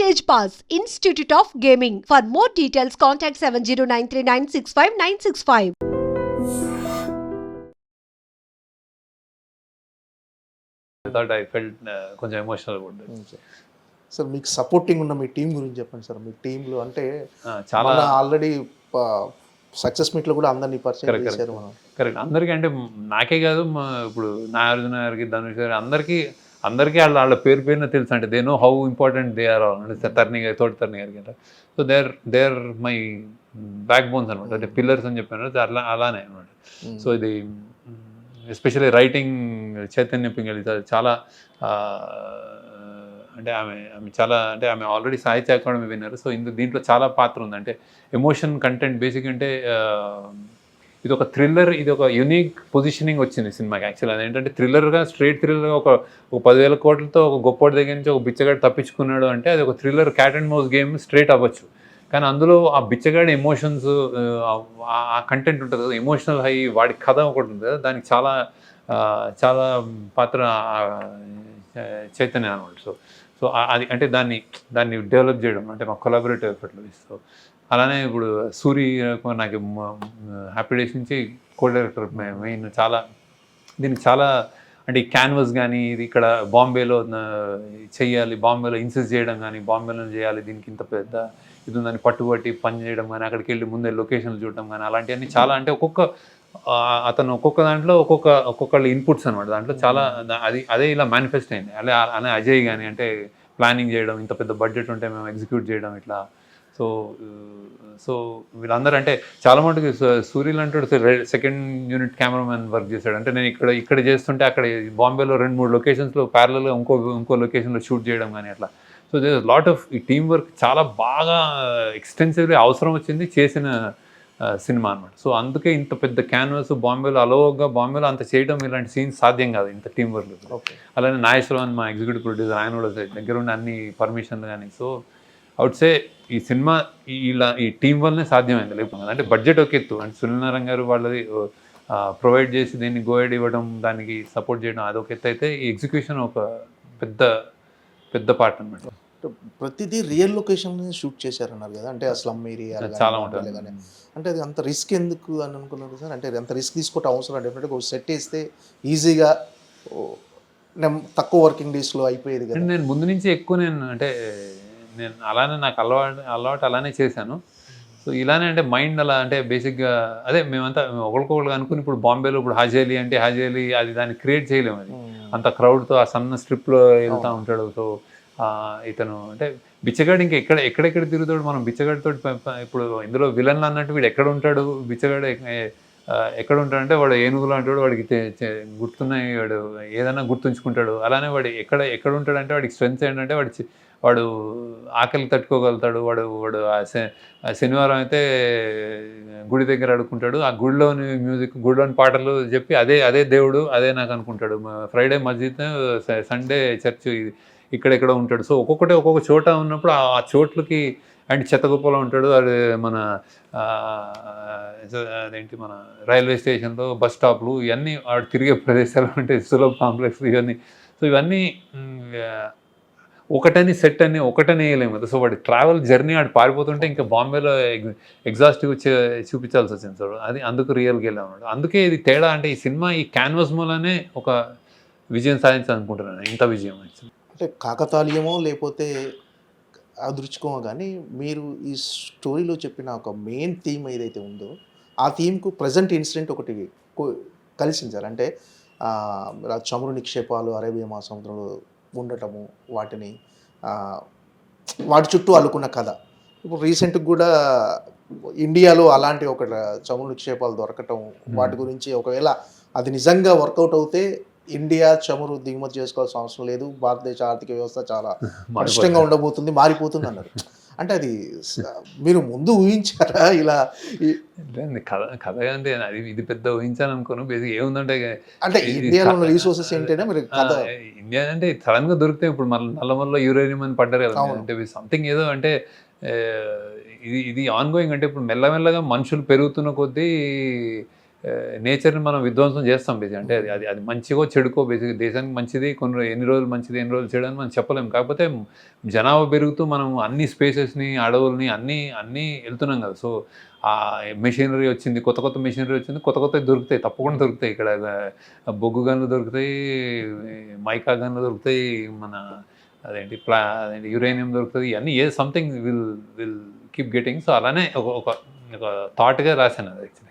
Stage Pass, Institute of Gaming. For more details, contact 70939659665. Thought I felt కొంచెం emotional sir మీకు supporting ఉన్న మీ team గురించి చెప్పండి సార్ మీ టీంలో అంటే చాలా ఆల్రెడీ సక్సెస్ మీట్లో కూడా అందరినీ పరిచయం. చేశారు మనం కరెక్ట్ అందరికీ అంటే నాకే కాదు మా ఇప్పుడు నాగార్జున గారికి ధనుష్ గారికి అందరికీ అందరికీ వాళ్ళ వాళ్ళ పేరు పేరున తెలుసు అంటే they know how important they are అంటే తర్ని గారి తోటి తర్ని గారికి అంటే so they are they are my backbones అనమాట అంటే పిల్లర్స్ అని చెప్పాను. అట్లా అలానే అనమాట సో ఇది ఎస్పెషల్లీ రైటింగ్ చైతన్య పింగళి చాలా అంటే ఆమె ఆమె చాలా అంటే ఆమె ఆల్రెడీ సాహిత్య అకాడమీ విన్నారు. సో ఇందు దీంట్లో చాలా పాత్ర ఉంది. అంటే ఎమోషన్ కంటెంట్ బేసిక్ అంటే ఇది ఒక థ్రిల్లర్ ఇది ఒక యూనిక్ పొజిషనింగ్ వచ్చింది సినిమాకి యాక్చువల్ ఏంటంటే థ్రిల్లర్గా స్ట్రేట్ థ్రిల్లర్గా ఒక ఒక పదివేల కోట్లతో ఒక గొప్పటి దగ్గర నుంచి ఒక బిచ్చగాడు తప్పించుకున్నాడు అంటే అది ఒక thriller cat and mouse game straight అవ్వచ్చు. కానీ అందులో ఆ బిచ్చగాడి ఎమోషన్స్ ఆ కంటెంట్ ఉంటుంది కదా ఎమోషనల్ హై వాడి కథ ఒకటి ఉంటుంది కదా దానికి చాలా చాలా పాత్ర చైతన్య అనమాట సో సో అది అంటే దాన్ని దాన్ని డెవలప్ చేయడం అంటే మా కొలాబరేటివ్ ఎఫర్ట్లో సో అలానే ఇప్పుడు సూరి నాకు హ్యాపీ డేస్ నుంచి కో డైరెక్టర్ మెయిన్ చాలా దీనికి చాలా అంటే ఈ క్యాన్వస్ కానీ ఇది ఇక్కడ బాంబేలో చేయాలి బాంబేలో ఇన్సిస్ట్ చేయడం కానీ బాంబేలో చేయాలి దీనికి ఇంత పెద్ద ఇది ఉందని పట్టుబట్టి పని చేయడం కానీ అక్కడికి వెళ్ళి ముందే లొకేషన్లు చూడడం కానీ అలాంటివన్నీ చాలా అంటే ఒక్కొక్క అతను ఒక్కొక్క దాంట్లో ఒక్కొక్క ఒక్కొక్కళ్ళ ఇన్పుట్స్ అనమాట దాంట్లో చాలా అది అదే ఇలా మేనిఫెస్ట్ అయింది. అలా అనే అజయ్ కానీ అంటే ప్లానింగ్ చేయడం ఇంత పెద్ద బడ్జెట్ ఉంటే మేము ఎగ్జిక్యూట్ చేయడం ఇట్లా సో సో వీళ్ళందరూ అంటే చాలా మటుకు సూర్యులు అంటాడు సెకండ్ యూనిట్ కెమెరామెన్ వర్క్ చేశాడు. అంటే నేను ఇక్కడ ఇక్కడ చేస్తుంటే అక్కడ బాంబేలో రెండు మూడు లొకేషన్స్లో ప్యారలలో ఇంకో ఇంకో లొకేషన్లో షూట్ చేయడం కానీ అట్లా. సో దే లాట్ ఆఫ్ ఈ టీమ్ వర్క్ చాలా బాగా ఎక్స్టెన్సివ్లీ అవసరం వచ్చింది చేసిన సినిమా అనమాట సో అందుకే ఇంత పెద్ద క్యాన్వాస్ బాంబేలో అలోగా బాంబేలో అంత చేయడం ఇలాంటి సీన్స్ సాధ్యం కాదు ఇంత టీం వర్క్ అలానే నాగేశ్వరరావు మా ఎగ్జిక్యూటివ్ ప్రొడ్యూసర్ ఆయన కూడా దగ్గర ఉండి అన్ని పర్మిషన్లు కానీ సో అవుట్ సే ఈ సినిమా ఇలా ఈ టీం వల్లనే సాధ్యమైంది లేకపోతే అంటే బడ్జెట్ ఒక ఎత్తు. అంటే సునీల్ నారాయణ గారు వాళ్ళది ప్రొవైడ్ చేసి దీన్ని గోయడ్ ఇవ్వడం దానికి సపోర్ట్ చేయడం అదొక ఎత్తు అయితే ఈ ఎగ్జిక్యూషన్ ఒక పెద్ద పెద్ద పార్ట్ అనమాట ప్రతిదీ రియల్ లొకేషన్ షూట్ చేశారన్నారు కదా. అంటే ఆ స్లమ్ ఏరియా చాలా ఉంటుంది. అంటే అది అంత రిస్క్ ఎందుకు అని అనుకున్నారు సార్? అంటే అది అంత రిస్క్ తీసుకోవటం అవసరం డెఫినెట్గా ఒక సెట్ వేస్తే ఈజీగా తక్కువ వర్కింగ్ డేస్లో అయిపోయేది కదా. నేను ముందు నుంచి ఎక్కువ నేను అంటే నేను అలానే నాకు అలవాటు అలవాటు అలానే చేశాను. సో ఇలానే అంటే మైండ్ అలా అంటే బేసిక్గా అదే మేమంతా ఒకరికొకరు అనుకుని ఇప్పుడు బాంబేలో ఇప్పుడు హాజేలి అంటే హాజేలి అది దాన్ని క్రియేట్ చేయలేము అది. అంత క్రౌడ్తో ఆ సన్న స్ట్రిప్లో వెళ్తూ ఉంటాడు. సో ఆ, ఇతను అంటే బిచ్చగాడు ఇంకా ఎక్కడ ఎక్కడెక్కడ తిరుగుతాడు మనం? బిచ్చగాడితో ఇప్పుడు ఇందులో విలన్లు అన్నట్టు వీడు ఎక్కడ ఉంటాడు? బిచ్చగాడు ఎక్కడ ఉంటాడంటే వాడు ఏనుగు లాంటివాడు వాడికి గుర్తున్నాయి వాడు ఏదైనా గుర్తుంచుకుంటాడు. అలానే వాడు ఎక్కడ ఎక్కడ ఉంటాడంటే వాడికి స్ట్రెంగ్త్ ఏంటంటే వాడి వాడు ఆకలి తట్టుకోగలుగుతాడు. వాడు వాడు ఆ శనివారం అయితే గుడి దగ్గర అడుక్కుంటాడు ఆ గుడిలోని మ్యూజిక్ గుడిలోని పాటలు చెప్పి అదే అదే దేవుడు అదే నాకు అనుకుంటాడు. ఫ్రైడే మస్జిద్ సండే చర్చ్ ఇక్కడెక్కడ ఉంటాడు. సో ఒక్కొక్కటి ఒక్కొక్క చోట ఉన్నప్పుడు ఆ చోట్లకి అండ్ చెత్తగుప్పలో ఉంటాడు. అది మన అదేంటి మన రైల్వే స్టేషన్లో బస్ స్టాప్లు ఇవన్నీ వాడు తిరిగే ప్రదేశాలు ఉంటాయి సులభ కాంప్లెక్స్ ఇవన్నీ. సో ఇవన్నీ ఒకటని సెట్ అని ఒకటని వేయలేము. కదా సో వాడి ట్రావెల్ జర్నీ ఆడు పారిపోతుంటే ఇంకా బాంబేలో ఎగ్ ఎగ్జాస్టివ్ చూపించాల్సి వచ్చింది సో అది అందుకు రియల్గా వెళ్ళామన్నాడు అందుకే ఇది తేడా అంటే ఈ సినిమా ఈ క్యాన్వాస్ మూలనే ఒక విజయం సాధించాలనుకుంటున్నాను. ఇంత విజయం అంటే కాకతాళీయమో లేకపోతే అదృచ్ఛికమో కానీ మీరు ఈ స్టోరీలో చెప్పిన ఒక మెయిన్ థీమ్ ఏదైతే ఉందో ఆ థీమ్కు ప్రజెంట్ ఇన్సిడెంట్ ఒకటి కలిసింది సార్. అంటే చమురు నిక్షేపాలు అరేబియా మహాసముద్రంలో ఉండటము వాటిని వాటి చుట్టూ అల్లుకున్న కథ. ఇప్పుడు రీసెంట్గా కూడా ఇండియాలో అలాంటి ఒక చమురు నిక్షేపాలు దొరకటం వాటి గురించి ఒకవేళ అది నిజంగా వర్కౌట్ అవుతే ఇండియా చమురు దిగుమతి చేసుకోవాల్సిన అవసరం లేదు. భారతదేశ ఆర్థిక వ్యవస్థ చాలా పటిష్టంగా ఉండబోతుంది మారిపోతుంది అన్నారు అంటే అది మీరు ముందు ఊహించారా ఇలా కథ కథ అంటే అది ఇది పెద్ద ఊహించాను అనుకోను. బేసిక్ ఏముందంటే అంటే ఇండియాలో ఉన్న రీసోర్సెస్ ఏంటంటే మీరు కథ ఇండియా అంటే సడన్గా దొరికితే ఇప్పుడు మన నల్లమల్లో యూరేనియం అని పడ్డారు కదా. అంటే సంథింగ్ ఏదో అంటే ఇది ఇది ఆన్ గోయింగ్ అంటే ఇప్పుడు మెల్లమెల్లగా మనుషులు పెరుగుతున్న కొద్దీ నేచర్ని మనం విధ్వంసం చేస్తాం బేసిక్ అంటే అది అది అది మంచిగో చెడుకో బేసిక్ దేశానికి మంచిది కొన్ని ఎన్ని రోజులు మంచిది ఎన్ని రోజులు చెడు అని మనం చెప్పలేం. కాకపోతే జనాభా పెరుగుతూ మనం అన్ని స్పేసెస్ని అడవుల్ని అన్నీ అన్నీ వెళ్తున్నాం కదా. సో ఆ మెషినరీ వచ్చింది కొత్త కొత్త మెషినరీ వచ్చింది కొత్త కొత్త దొరుకుతాయి తప్పకుండా దొరుకుతాయి. ఇక్కడ బొగ్గు గన్లు దొరుకుతాయి మైకా గన్లు దొరుకుతాయి మన అదేంటి ప్లా అదేంటి యురేనియం దొరుకుతుంది ఇవన్నీ ఏ something will will keep getting so అలానే ఒక ఒక ఒక థాట్గా రాశాను అది యాక్చువల్లీ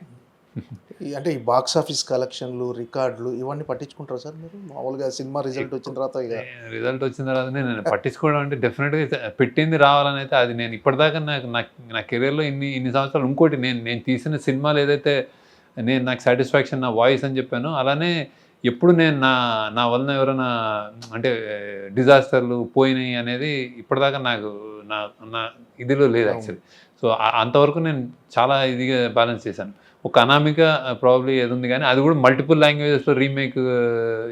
అంటే ఈ బాక్స్ ఆఫీస్ కలెక్షన్లు రికార్డులు ఇవన్నీ పట్టించుకుంటారా సార్ మీరు? మామూలుగా సినిమా రిజల్ట్ వచ్చిన తర్వాత ఇక. రిజల్ట్ వచ్చిన తర్వాత నేను పట్టించుకోవడం అంటే డెఫినెట్గా పెట్టింది రావాలని అయితే అది నేను ఇప్పటిదాకా నాకు నాకు నా కెరీర్లో ఇన్ని ఇన్ని సంవత్సరాలు ఇంకోటి నేను నేను తీసిన సినిమాలు ఏదైతే నేను నాకు సాటిస్ఫాక్షన్ నా వాయిస్ అని చెప్పాను అలానే ఎప్పుడు నేను నా నా వలన ఎవరైనా అంటే డిజాస్టర్లు పోయినాయి అనేది ఇప్పటిదాకా నాకు నా నా ఇదిలో లేదు యాక్చువల్లీ సో అంతవరకు నేను చాలా ఇదిగా బ్యాలెన్స్ చేశాను. ఒక అనామిక ప్రాబ్లీ ఏది ఉంది కానీ అది కూడా మల్టిపుల్ లాంగ్వేజెస్లో రీమేక్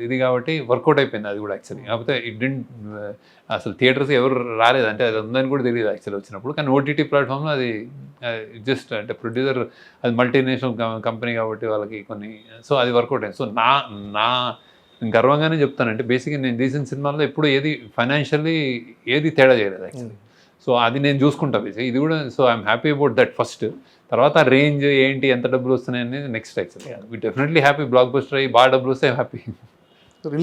ఇది కాబట్టి వర్కౌట్ అయిపోయింది అది కూడా యాక్చువల్లీ కాకపోతే ఇట్ డింట్ అసలు థియేటర్స్ ఎవరు రాలేదు. అంటే అది ఉందని కూడా తెలియదు యాక్చువల్లీ వచ్చినప్పుడు. కానీ ఓటీటీ ప్లాట్ఫామ్లో అది జస్ట్ అంటే ప్రొడ్యూసర్ అది మల్టీనేషనల్ కంపెనీ కాబట్టి వాళ్ళకి కొన్ని సో అది వర్కౌట్ అయింది. సో నా నా గర్వంగానే చెప్తానంటే బేసిక్గా నేను తీసిన సినిమాల్లో ఎప్పుడు ఏది ఫైనాన్షియల్లీ ఏది తేడా చేయలేదు యాక్చువల్లీ సో అది నేను చూసుకుంటా బేసిక్ ఇది కూడా so I'm happy about that first తర్వాత రేంజ్ ఏంటి ఎంత డబ్బులు వస్తున్నాయి అనేది next actually definitely happy blockbuster అయ్యి బాగా డబ్బులు వస్తే హ్యాపీ